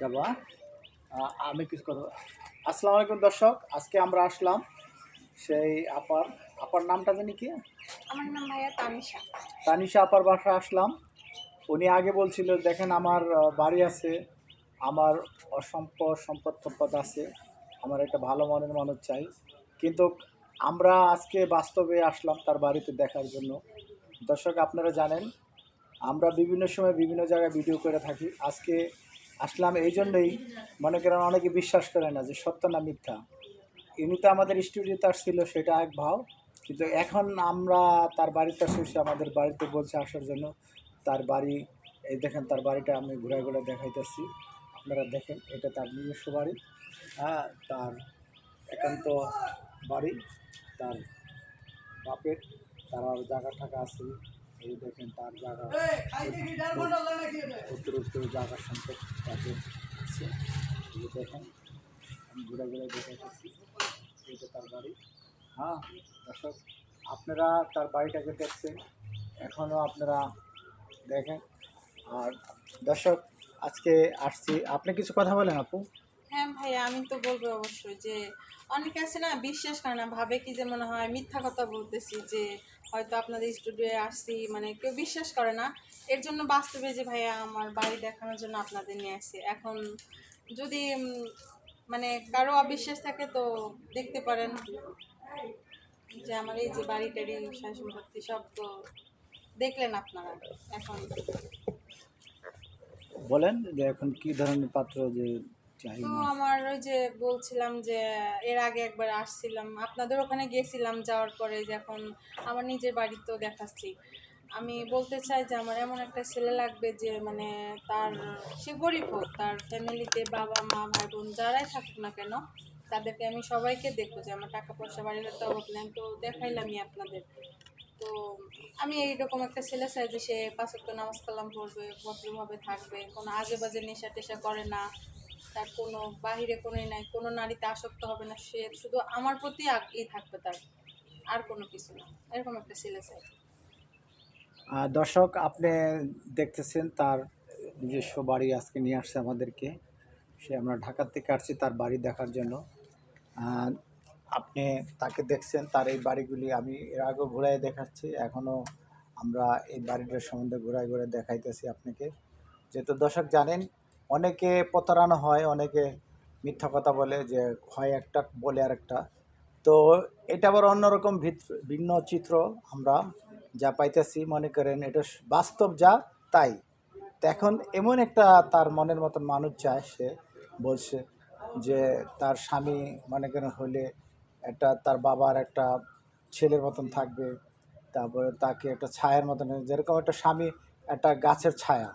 যাবা। আমি কিছু কথা আসসালামু আলাইকুম দর্শক আজকে আমরা আসলাম সেই আপার আপার নামটা জানি কি? আমার নাম ভাইয়া তানিশা। তানিশা আপার বাসা আসলাম। উনি আগে বলছিল দেখেন আমার বাড়ি আছে আমার অসম্পদ সম্পদ সম্পদ আছে আমার একটা ভালো মনের মানুষ চাই। কিন্তু আমরা আজকে বাস্তবে আসলাম তার বাড়িতে দেখার জন্য। দর্শক আপনারা জানেন আমরা বিভিন্ন সময় বিভিন্ন জায়গায় ভিডিও করে থাকি। আজকে আসলাম এই জন্যই মনে করেন অনেকে বিশ্বাস করে না যে সত্য না মিথ্যা। এমনিতে আমাদের স্টুডিওতে আসছিল, সেটা এক ভাব। কিন্তু এখন আমরা তার বাড়িতে আসছি আমাদের বাড়িতে বলছে আসার জন্য। তার বাড়ি, এই দেখেন তার বাড়িটা আমি ঘুরে ঘুরে দেখাইতেছি। আপনারা দেখেন, এটা তার নিজস্ব বাড়ি। হ্যাঁ তার একান্ত বাড়ি, তার বাপের। তার জায়গা টাকা আছে। এই দেখেন তার জায়গা। উত্তর জায়গা সম্পদ তাদের আছে দেখেন, আমি ঘুরে ঘুরে দেখে এসেছি এটা তার বাড়ি। হ্যাঁ দর্শক, আপনারা তার বাড়িটাকে দেখছেন এখনও আপনারা দেখেন। আর দর্শক, আজকে আসছি। আপনি কিছু কথা বলেন আপু? হ্যাঁ ভাইয়া, আমি তো বলব অবশ্যই যে অনেকে আছে না বিশ্বাস করে না, ভাবে কি যে মনে হয় মিথ্যা কথা বলতেছি যে হয়তো আপনাদের স্টুডিওয়ে আসছি মানে কেউ বিশ্বাস করে না। এর জন্য বাস্তবে যে ভাইয়া আমার বাড়ি দেখানোর জন্য আপনাদের নিয়ে আসছি। এখন যদি মানে কারও অবিশ্বাস থাকে তো দেখতে পারেন যে আমার এই যে বাড়ি টাড়ি সয় সম্পত্তি সব তো দেখলেন আপনারা এখন। বলেন যে এখন কি ধরনের পাত্র যে তো আমার ওই যে বলছিলাম যে, এর আগে একবার আসছিলাম। আপনাদের ওখানে গেছিলাম যাওয়ার পরে যখন আমার নিজের বাড়িতেও দেখাচ্ছি। আমি বলতে চাই যে আমার এমন একটা ছেলে লাগবে যে মানে তার, সে গরিব হোক, তার ফ্যামিলিতে বাবা, মা, ভাই, বোন যারাই থাকুক না কেন, তাদেরকে আমি সবাইকে দেখব যে আমার টাকা পয়সা বাড়ির তো অভাব আমি তো দেখাইলামই আপনাদের। তো আমি এইরকম একটা ছেলে চাই যে সে পাঁচক্ত নামাজ কালাম পড়বে, ভদ্রভাবে থাকবে, কোনো আজে বাজে নেশা টেশা করে না। তার কোনো বাহিরে কোনো নাই, কোনো নারীতে আসক্ত হবে না সে, শুধু আমার প্রতি আগেই থাকবে তার, আর কোনো কিছু না। এরকম একটা ছেলে চাই। দর্শক, আপনি দেখতেছেন তার নিজস্ব বাড়ি আজকে নিয়ে আসছে আমাদেরকে। সে আমরা ঢাকার থেকে আসছি তার বাড়ি দেখার জন্য। আপনি তাকে দেখছেন, তার এই বাড়িগুলি আমি এর আগেও ঘুরাই দেখাচ্ছি, এখনও আমরা এই বাড়িটার সম্বন্ধে ঘুরাই ঘুরে দেখাইতেছি আপনাকে। যেহেতু দর্শক জানেন অনেকে প্রতারণা হয়, অনেকে মিথ্যা কথা বলে যে হয় একটা, বলে আর একটা তো এটা আবার অন্যরকম ভিন্ন চিত্র আমরা যা পাইতেছি, মনে করেন এটা বাস্তব যা তাই। তো এখন এমন একটা তার মনের মতন মানুষ চায় সে, বলছে যে তার স্বামী মনে করেন হলে একটা তার বাবার একটা ছেলের মতন থাকবে, তারপরে তাকে একটা ছায়ার মতন, যেরকম একটা স্বামী একটা গাছের ছায়া।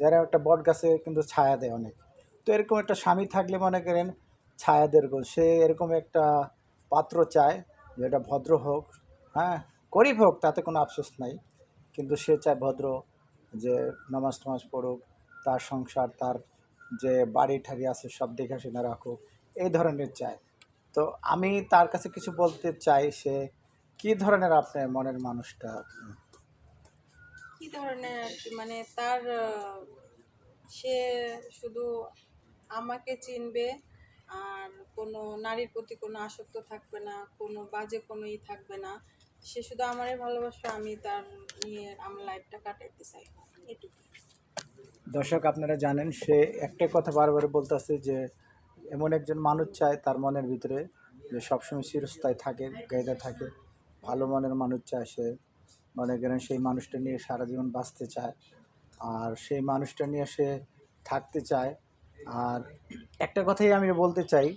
যারা একটা বট গাছে কিন্তু ছায়া দেয় অনেক। তো এরকম একটা স্বামী থাকলে মনে করেন ছায়া দেরগো সে এরকম একটা পাত্র চায় যেটা ভদ্র হোক হ্যাঁ গরিব হোক, তাতে কোনো আফসোস নাই। কিন্তু সে চায় ভদ্র, যে নামাজ টামাজ পড়ুক, তার সংসার, তার যে বাড়ি ঠাড়ি আছে, সব দেখে শুনে রাখুক, এই ধরনের চায়। তো আমি তার কাছে কিছু বলতে চাই, সে কি ধরনের আপনার মনের মানুষটা? ধরনের মানে তার সে শুধু আমাকে চিনবে আর কোনো নারীর প্রতি কোনো আসক্ত থাকবে না, কোনো বাজে কোনো ই থাকবে না। সে শুধু আমারই ভালোবাসবে, আমি তার নিয়ে আমার লাইফটা কাটাইতে চাই। এটুকু। দর্শক, আপনারা জানেন, সে একটাই কথা বারবার বলতেছে যে, এমন একজন মানুষ চায় তার মনের ভিতরে যে সবসময় চিরস্থায়ী থাকে, গাইতে থাকে। ভালো মনের মানুষ চায় সে। মনে করেন সেই মানুষটা নিয়ে সারা জীবন বাঁচতে চায়। আর সেই মানুষটা নিয়ে সে থাকতে চায়। আর একটা কথাই আমি বলতে চাই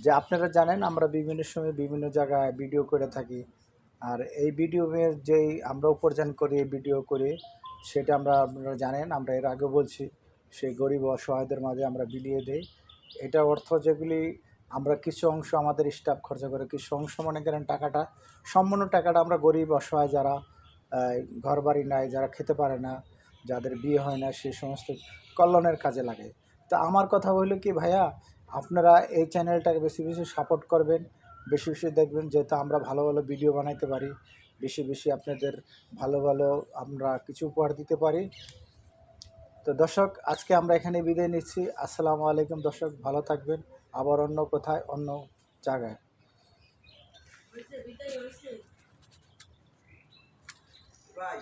যে, আপনারা জানেন আমরা বিভিন্ন সময় বিভিন্ন জায়গায় ভিডিও করে থাকি। আর এই ভিডিওর যেই আমরা উপার্জন করি ভিডিও করে, সেটা আমরা, আপনারা জানেন, আমরা এর আগে বলছি, সেই গরিব অসহায়দের মাঝে আমরা বিলিয়ে দেই। এটা অর্থ যেগুলি আমরা কিছু অংশ আমাদের স্টাফ খরচা করে, কিছু অংশ মনে করেন টাকাটা, সম্পূর্ণ টাকাটা আমরা গরিব অসহায় যারা ঘর বাড়ি নাই, যারা খেতে পারে না, যাদের বিয়ে হয় না সেই সমস্ত কল্যাণের কাজে লাগে। তো আমার কথা হইল কি, ভাইয়া, আপনারা এই চ্যানেলটাকে বেশি বেশি সাপোর্ট করবেন, বেশি বেশি দেখবেন যেহেতু আমরা ভালো ভালো ভিডিও বানাইতে পারি, বেশি বেশি আপনাদের ভালো ভালো আমরা কিছু উপহার দিতে পারি। তো দর্শক, আজকে আমরা এখানে বিদায় নিচ্ছি। আসসালামু আলাইকুম দর্শক, ভালো থাকবেন। আবার অন্য কোথায়, অন্য জায়গায়। ভাই